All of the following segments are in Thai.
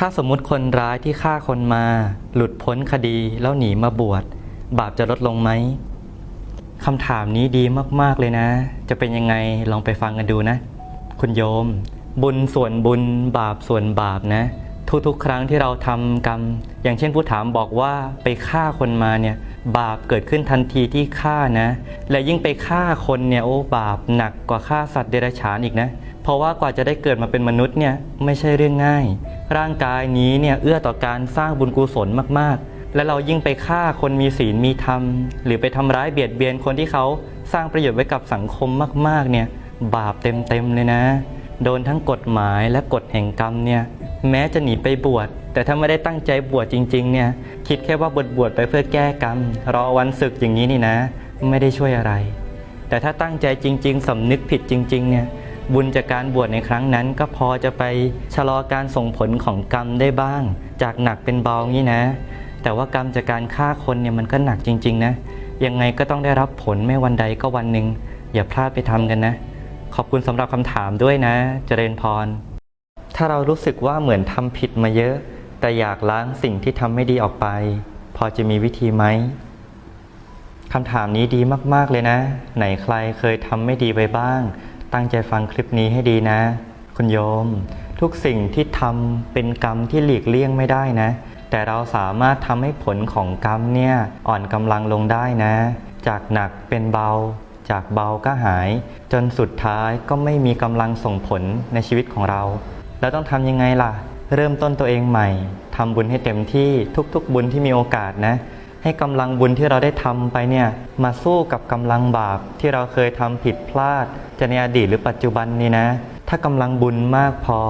ถ้าสมมุติคนร้ายที่ฆ่าคนมา หลุดพ้นคดีแล้วหนีมาบวช บาปจะลดลงไหมคำถามนี้ดีมาก ๆ เลยนะ จะเป็นยังไงลองไปฟังกันดูนะ คุณโยม บุญส่วนบุญบาปส่วนบาปนะ ทุกๆ ครั้งที่เราทำกรรม อย่างเช่นผู้ถามบอกว่าไปฆ่าคนมาเนี่ย บาปเกิดขึ้นทันทีที่ฆ่านะ และยิ่งไปฆ่าคนเนี่ยโอ้บาปหนักกว่าฆ่าสัตว์เดรัจฉานอีกนะ เพราะว่ากว่าจะได้เกิดมาเป็นมนุษย์เนี่ยไม่ใช่เรื่องง่าย ร่างกายนี้เนี่ยเอื้อต่อการสร้างบุญกุศลมากๆ และเรายิ่งไปฆ่าคนมีศีลมีธรรม หรือไปทำร้ายเบียดเบียนคนที่เขาสร้างประโยชน์ไว้กับสังคมมากๆเนี่ยบาปเต็มๆเลยนะ โดนทั้งกฎหมายและกฎแห่งกรรมเนี่ยแม้จะหนีไปบวชแต่ถ้าไม่ได้ตั้งใจบวชจริงๆเนี่ยคิดแค่ว่าบวชบวชไปเพื่อแก้กรรม รอวันศึกอย่างนี้นี่นะ ไม่ได้ช่วยอะไร แต่ถ้าตั้งใจจริง ๆสำนึกผิดจริง ๆ เนี่ย บุญจากการบวชในครั้งนั้น ก็พอจะไปชะลอการส่งผลของกรรมได้บ้าง จากหนักเป็นเบางี้นะ แต่ว่ากรรมจากการฆ่าคนเนี่ยมันก็หนักจริง ๆ นะ ยังไงก็ต้องได้รับผลไม่วันใดก็วันหนึ่งอย่าพลาดไปทำกันนะ ขอบคุณสำหรับคำถามด้วยนะ เจริญพร ถ้าเรารู้สึกว่าเหมือนทำผิดมาเยอะ แต่อยากล้างสิ่งที่ทำไม่ดีออกไป พอจะมีวิธีไหมคำถามนี้ดีมาก ๆ เลยนะ ไหนใครเคยทำไม่ดีไปบ้าง ตั้งใจฟังคลิปนี้ให้ดีนะ คุณโยม ทุกสิ่งที่ทำเป็นกรรมที่หลีกเลี่ยงไม่ได้นะ แต่เราสามารถทำให้ผลของกรรมเนี่ยอ่อนกำลังลงได้นะ จากหนักเป็นเบา จากเบาก็หาย จนสุดท้ายก็ไม่มีกำลังส่งผลในชีวิตของเรา แล้วต้องทำยังไงล่ะ เริ่มต้นตัวเองใหม่ทำบุญให้เต็มที่ทุกๆ บุญที่มีโอกาสนะ ให้กำลังบุญที่เราได้ทำไปเนี่ยมาสู้กับกำลังบาปที่เราเคยทำผิดพลาด จะในอดีตหรือปัจจุบันนี้นะ ถ้ากำลังบุญมากพอ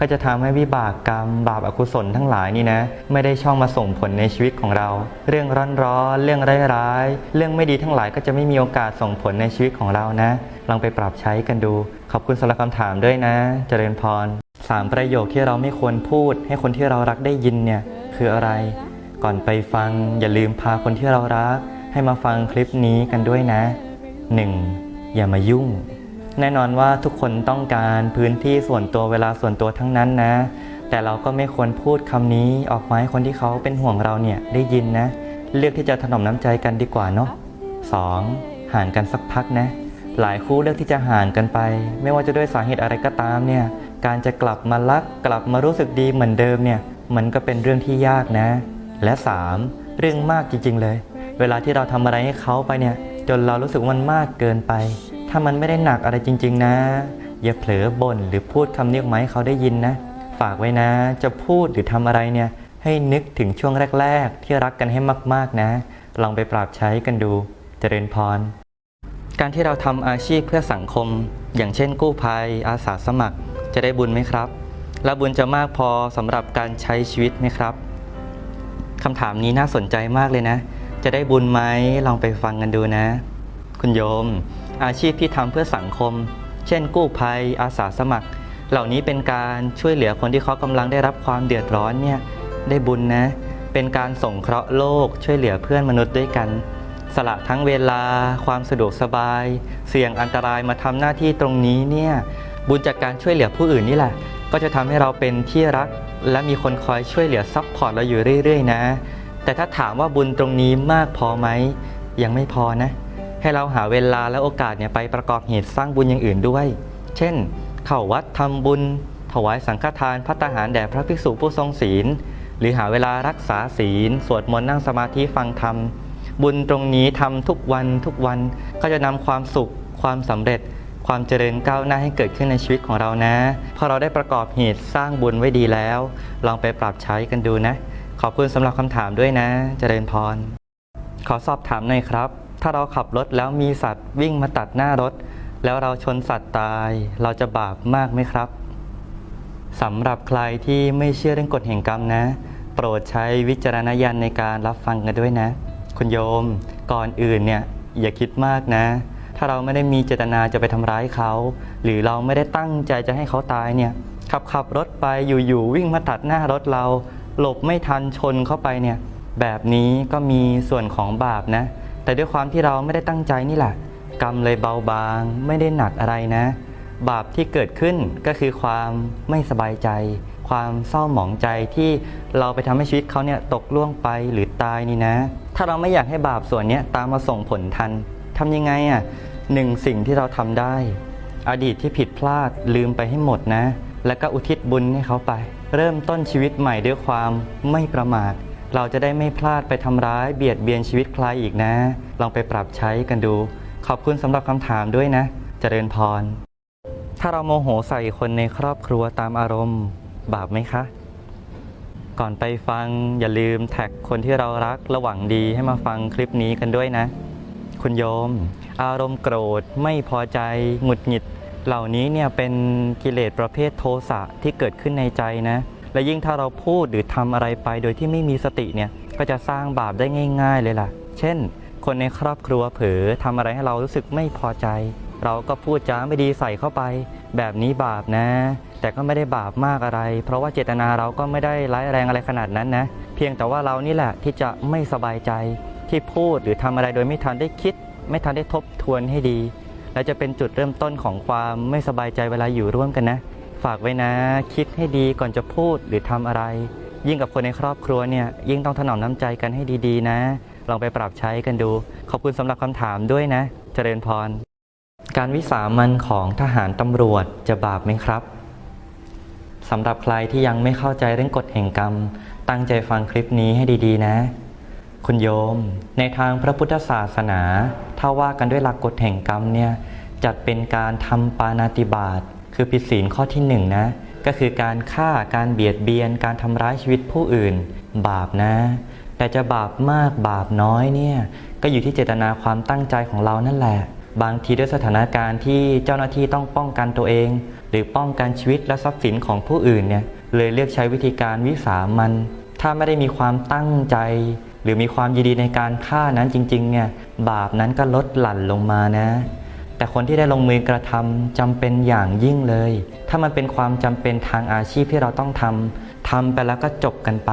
ก็จะทำให้วิบากกรรม บาปอกุศลทั้งหลายนี่นะ ไม่ได้ช่องมาส่งผลในชีวิตของเรา เรื่องร้อนๆเรื่องร้ายๆเรื่องไม่ดีทั้งหลายก็จะไม่มีโอกาสส่งผลในชีวิตของเรานะ ลองไปปรับใช้กันดู ขอบคุณสำหรับคำถามด้วยนะ เจริญพรสามประโยคที่เราไม่ควรพูด ให้คนที่เรารักได้ยินเนี่ยคืออะไร ก่อนไปฟังอย่าลืมพาคนที่เรารัก ให้มาฟังคลิปนี้กันด้วยนะ 1. อย่ามายุ่ง แน่นอนว่าทุกคนต้องการพื้นที่ส่วนตัวเวลาส่วนตัวทั้งนั้นนะ แต่เราก็ไม่ควรพูดคำนี้ออกมาให้คนที่เขาเป็นห่วงเราเนี่ยได้ยินนะ เลือกที่จะถนอมน้ำใจกันดีกว่าเนาะ 2. ห่างกันสักพักนะ หลายคู่เลือกที่จะห่างกันไป ไม่ว่าจะด้วยสาเหตุอะไรก็ตามเนี่ย การจะกลับมารักกลับมารู้สึกดีเหมือนเดิมเนี่ย มันก็เป็นเรื่องที่ยากนะ และ 3. เรื่องมากจริง ๆ เลย เวลาที่เราทำอะไรให้เขาไปเนี่ย จนเรารู้สึกว่ามันมากเกินไป ถ้ามันไม่ได้หนักอะไรจริง ๆ นะ อย่าเผลอบ่นหรือพูดคำนี้ออกมาให้เขาได้ยินนะ ฝากไว้นะ จะพูดหรือทำอะไรเนี่ย ให้นึกถึงช่วงแรก ๆ ที่รักกันให้มากๆนะ ลองไปปรับใช้กันดู เจริญพร การที่เราทำอาชีพเพื่อสังคม อย่างเช่น กู้ภัย อาสาสมัคร จะได้บุญไหมครับ และบุญจะมากพอสำหรับการใช้ชีวิตไหมครับ คำถามนี้น่าสนใจมากเลยนะ จะได้บุญไหมลองไปฟังกันดูนะ คุณโยม อาชีพที่ทำเพื่อสังคม เช่น กู้ภัย อาสาสมัคร เหล่านี้เป็นการช่วยเหลือคนที่เขากำลังได้รับความเดือดร้อนเนี่ย ได้บุญนะ เป็นการส่งเคราะห์โลก ช่วยเหลือเพื่อนมนุษย์ด้วยกัน สละทั้งเวลา ความสะดวกสบาย เสี่ยงอันตรายมาทำหน้าที่ตรงนี้เนี่ย บุญจากการช่วยเหลือผู้อื่นนี่แหละ ก็จะทำให้เราเป็นที่รัก และมีคนคอยช่วยเหลือซัพพอร์ตเราอยู่เรื่อย ๆ นะ แต่ถ้าถามว่าบุญตรงนี้มากพอไหม ยังไม่พอนะ ให้เราหาเวลาและโอกาสเนี่ยไปประกอบเหตุสร้างบุญอย่างอื่นด้วย เช่น เข้าวัดทำบุญ ถวายสังฆทานพัตตาหารแด่พระภิกษุผู้ทรงศีล หรือหาเวลารักษาศีล สวดมนต์นั่งสมาธิฟังธรรม บุญตรงนี้ทำทุกวันทุกวันก็จะนำความสุขความสำเร็จ ความเจริญก้าวหน้าให้เกิดขึ้นในชีวิตของเรานะ พอเราได้ประกอบเหตุสร้างบุญไว้ดีแล้ว ลองไปปรับใช้กันดูนะ ขอบคุณสำหรับคำถามด้วยนะ เจริญพร ขอสอบถามหน่อยครับ ถ้าเราขับรถแล้วมีสัตว์วิ่งมาตัดหน้ารถ แล้วเราชนสัตว์ตาย เราจะบาปมากไหมครับสำหรับใครที่ไม่เชื่อเรื่องกฎแห่งกรรมนะ โปรดใช้วิจารณญาณในการรับฟังกันด้วยนะ คุณโยม ก่อนอื่นเนี่ยอย่าคิดมากนะาเราไม่ได้มีเจตนาจะไปทำร้ายเขา หรือเราไม่ได้ตั้งใจจะให้เขาตายเนี่ยขับขับรถไปอยู่ๆวิ่งมาตัดหน้ารถเรา หลบไม่ทันชนเข้าไปเนี่ยแบบนี้ก็มีส่วนของบาปนะ แต่ด้วยความที่เราไม่ได้ตั้งใจนี่แหละ กรรมเลยเบาบาง ไม่ได้หนักอะไรนะ บาปที่เกิดขึ้นก็คือความไม่สบายใจ ความเศร้าหมองใจที่เราไปทำให้ชีวิตเขาเนี่ยตกล่วงไปหรือตายนี่นะ ถ้าเราไม่อยากให้บาปส่วนนี้ตามมาส่งผลทันทำยังไงอะ หนึ่งสิ่งที่เราทำได้ อดีตที่ผิดพลาดลืมไปให้หมดนะ แล้วก็อุทิศบุญให้เขาไป เริ่มต้นชีวิตใหม่ด้วยความไม่ประมาท เราจะได้ไม่พลาดไปทำร้ายเบียดเบียนชีวิตใครอีกนะ ลองไปปรับใช้กันดู ขอบคุณสำหรับคำถามด้วยนะเจริญพร ถ้าเราโมโหใส่คนในครอบครัวตามอารมณ์ บาปไหมคะ ก่อนไปฟังอย่าลืมแท็กคนที่เรารักระหว่างดีให้มาฟังคลิปนี้กันด้วยนะ คุณโยม อารมณ์โกรธไม่พอใจหงุดหงิด เหล่านี้เนี่ยเป็นกิเลสประเภทโทสะที่เกิดขึ้นในใจนะ และยิ่งถ้าเราพูดหรือทำอะไรไปโดยที่ไม่มีสติเนี่ยก็จะสร้างบาปได้ง่าย ๆ เลยล่ะ เช่น คนในครอบครัวเผลอทำอะไรให้เรารู้สึกไม่พอใจ เราก็พูดจาไม่ดีใส่เข้าไป แบบนี้บาปนะ แต่ก็ไม่ได้บาปมากอะไร เพราะว่าเจตนาเราก็ไม่ได้ร้ายแรงอะไรขนาดนั้นนะ เพียงแต่ว่าเรานี่แหละที่จะไม่สบายใจ ที่พูดหรือทำอะไรโดยไม่ทันได้คิด ไม่ทันได้ทบทวนให้ดี และจะเป็นจุดเริ่มต้นของความไม่สบายใจเวลาอยู่ร่วมกันนะ ฝากไว้นะ คิดให้ดีก่อนจะพูดหรือทำอะไร ยิ่งกับคนในครอบครัวเนี่ยยิ่งต้องถนอมน้ำใจกันให้ดีๆ นะ ลองไปปรับใช้กันดู ขอบคุณสำหรับคำถามด้วยนะ เจริญพร การวิสามันของทหารตำรวจจะบาปไหมครับสำหรับใครที่ยังไม่เข้าใจเรื่องกฎแห่งกรรม ตั้งใจฟังคลิปนี้ให้ดีๆ นะ คุณโยม ในทางพระพุทธศาสนา ถ้าว่ากันด้วยหลักกฎแห่งกรรมเนี่ยจัดเป็นการทำปานาติบาตคือผิดศีลข้อที่หนึ่งนะ ก็คือการฆ่าการเบียดเบียน การทำร้ายชีวิตผู้อื่น บาปนะ แต่จะบาปมากบาปน้อยเนี่ยก็อยู่ที่เจตนาความตั้งใจของเรานั่นแหละ บางทีด้วยสถานการณ์ที่เจ้าหน้าที่ต้องป้องกันตัวเอง หรือป้องกันชีวิตและทรัพย์สินของผู้อื่นเนี่ยเลยเลือกใช้วิธีการวิสามันถ้าไม่ได้มีความตั้งใจ หรือมีความยินดีในการฆ่านั้นจริงๆเนี่ยบาปนั้นก็ลดหลั่นลงมานะ แต่คนที่ได้ลงมือกระทำจำเป็นอย่างยิ่งเลย ถ้ามันเป็นความจำเป็นทางอาชีพที่เราต้องทำทำไปแล้วก็จบกันไป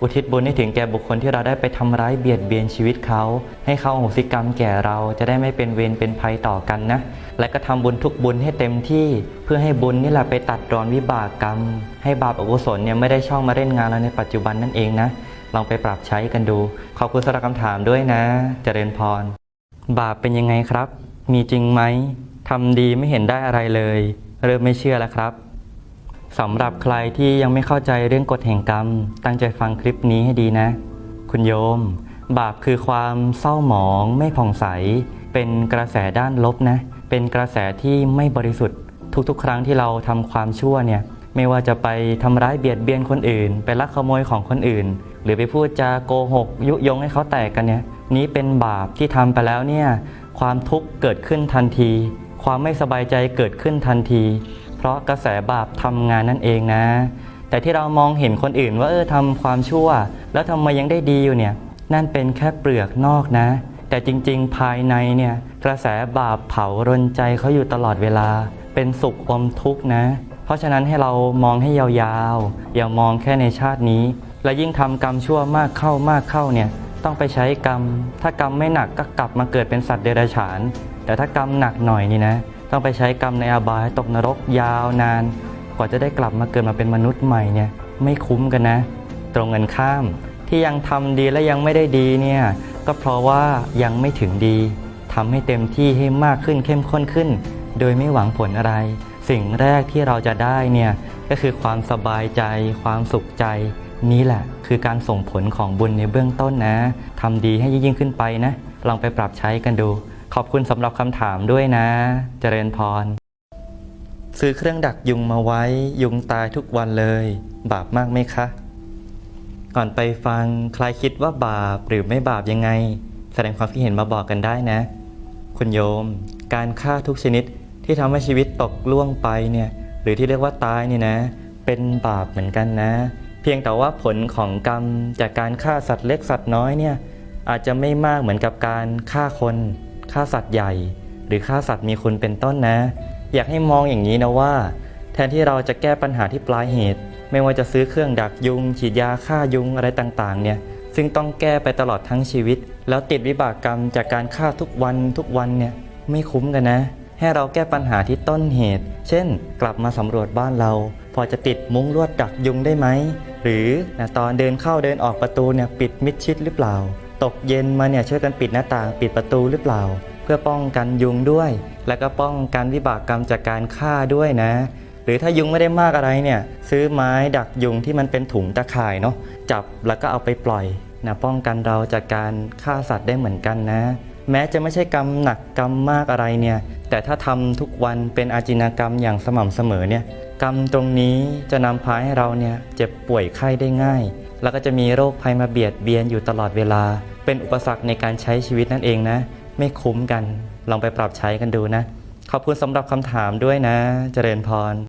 อุทิศบุญให้ถึงแก่บุคคลที่เราได้ไปทำร้ายเบียดเบียนชีวิตเขา ให้เขาโหสิกรรมแก่เราจะได้ไม่เป็นเวรเป็นภัยต่อกันนะ และก็ทำบุญทุกบุญให้เต็มที่ เพื่อให้บุญนี่แหละไปตัดรอนวิบากกรรม ให้บาปอกุศลเนี่ยไม่ได้ช่องมาเล่นงานเราในปัจจุบันนั่นเองนะ ลองไปปรับใช้กันดู ขอบคุณสำหรับคำถามด้วยนะเจริญพร บาปเป็นยังไงครับ มีจริงไหมทำดีไม่เห็นได้อะไรเลย เริ่มไม่เชื่อแล้วครับสำหรับใครที่ยังไม่เข้าใจเรื่องกฎแห่งกรรม ตั้งใจฟังคลิปนี้ให้ดีนะ คุณโยม บาปคือความเศร้าหมองไม่ผ่องใส เป็นกระแสด้านลบนะ เป็นกระแสที่ไม่บริสุทธิ์ ทุกๆ ครั้งที่เราทำความชั่วเนี่ย ไม่ว่าจะไปทำร้ายเบียดเบียนคนอื่น ไปลักขโมยของคนอื่น หรือไปพูดจาโกหก ยุยงให้เขาแตกกันเนี่ยนี้เป็นบาปที่ทำไปแล้วเนี่ยความทุกข์เกิดขึ้นทันที ความไม่สบายใจเกิดขึ้นทันที เพราะกระแสบาปทำงานนั่นเองนะ แต่ที่เรามองเห็นคนอื่นว่าเออทำความชั่ว แล้วทำไมยังได้ดีอยู่เนี่ยนั่นเป็นแค่เปลือกนอกนะ แต่จริงๆ ภายในเนี่ยกระแสบาปเผารนใจเขาอยู่ตลอดเวลา เป็นสุขอมทุกข์นะ เพราะฉะนั้นให้เรามองให้ยาวๆ อย่ามองแค่ในชาตินี้ และยิ่งทำกรรมชั่วมากเข้ามากเข้าเนี่ยต้องไปใช้กรรม ถ้ากรรมไม่หนักก็กลับมาเกิดเป็นสัตว์เดรัจฉาน แต่ถ้ากรรมหนักหน่อยนี่นะต้องไปใช้กรรมในอบายตกนรกยาวนาน กว่าจะได้กลับมาเกิดมาเป็นมนุษย์ใหม่เนี่ยไม่คุ้มกันนะ ตรงกันข้าม ที่ยังทำดีและยังไม่ได้ดีเนี่ยก็เพราะว่ายังไม่ถึงดีทำให้เต็มที่ให้มากขึ้นเข้มข้นขึ้น โดยไม่หวังผลอะไร สิ่งแรกที่เราจะได้เนี่ยก็คือความสบายใจ ความสุขใจนี่แหละ คือการส่งผลของบุญในเบื้องต้นนะทำดีให้ยิ่งขึ้นไปนะ ลองไปปรับใช้กันดู ขอบคุณสำหรับคำถามด้วยนะ เจริญพร ซื้อเครื่องดักยุงมาไว้ ยุงตายทุกวันเลย บาปมากไหมคะ ก่อนไปฟังใครคิดว่าบาปหรือไม่บาปยังไง แสดงความคิดเห็นมาบอกกันได้นะ คุณโยม การฆ่าทุกชนิด ที่ทำให้ชีวิตตกล่วงไปเนี่ยหรือที่เรียกว่าตายเนี่ยนะ เป็นบาปเหมือนกันนะ เพียงแต่ว่าผลของกรรมจากการฆ่าสัตว์เล็กสัตว์น้อยเนี่ยอาจจะไม่มากเหมือนกับการฆ่าคนฆ่าสัตว์ใหญ่ หรือฆ่าสัตว์มีคุณเป็นต้นนะ อยากให้มองอย่างนี้นะว่า แทนที่เราจะแก้ปัญหาที่ปลายเหตุ ไม่ว่าจะซื้อเครื่องดักยุง ฉีดยาฆ่ายุงอะไรต่างๆเนี่ยซึ่งต้องแก้ไปตลอดทั้งชีวิต แล้วติดวิบากกรรมจากการฆ่าทุกวันทุกวันเนี่ยไม่คุ้มกันนะ ให้เราแก้ปัญหาที่ต้นเหตุ เช่น กลับมาสำรวจบ้านเรา พอจะติดมุ้งลวดดักยุงได้ไหม หรือนะตอนเดินเข้าเดินออกประตูเนี่ยปิดมิดชิดหรือเปล่า ตกเย็นมาเนี่ยช่วยกันปิดหน้าต่างปิดประตูหรือเปล่า เพื่อป้องกันยุงด้วย แล้วก็ป้องกันวิบากกรรมจากการฆ่าด้วยนะหรือถ้ายุงไม่ได้มากอะไรเนี่ยซื้อไม้ดักยุงที่มันเป็นถุงตะข่ายเนาะจับแล้วก็เอาไปปล่อยนะป้องกันเราจากการฆ่าสัตว์ได้เหมือนกันนะ แม้จะไม่ใช่กรรมหนักกรรมมากอะไรเนี่ย แต่ถ้าทำทุกวันเป็นอาจินกรรมอย่างสม่ำเสมอเนี่ยกรรมตรงนี้จะนำพาให้เราเนี่ยเจ็บป่วยไข้ได้ง่าย แล้วก็จะมีโรคภัยมาเบียดเบียนอยู่ตลอดเวลา เป็นอุปสรรคในการใช้ชีวิตนั่นเองนะ ไม่คุ้มกันลองไปปรับใช้กันดูนะ ขอบคุณสำหรับคำถามด้วยนะ เจริญพร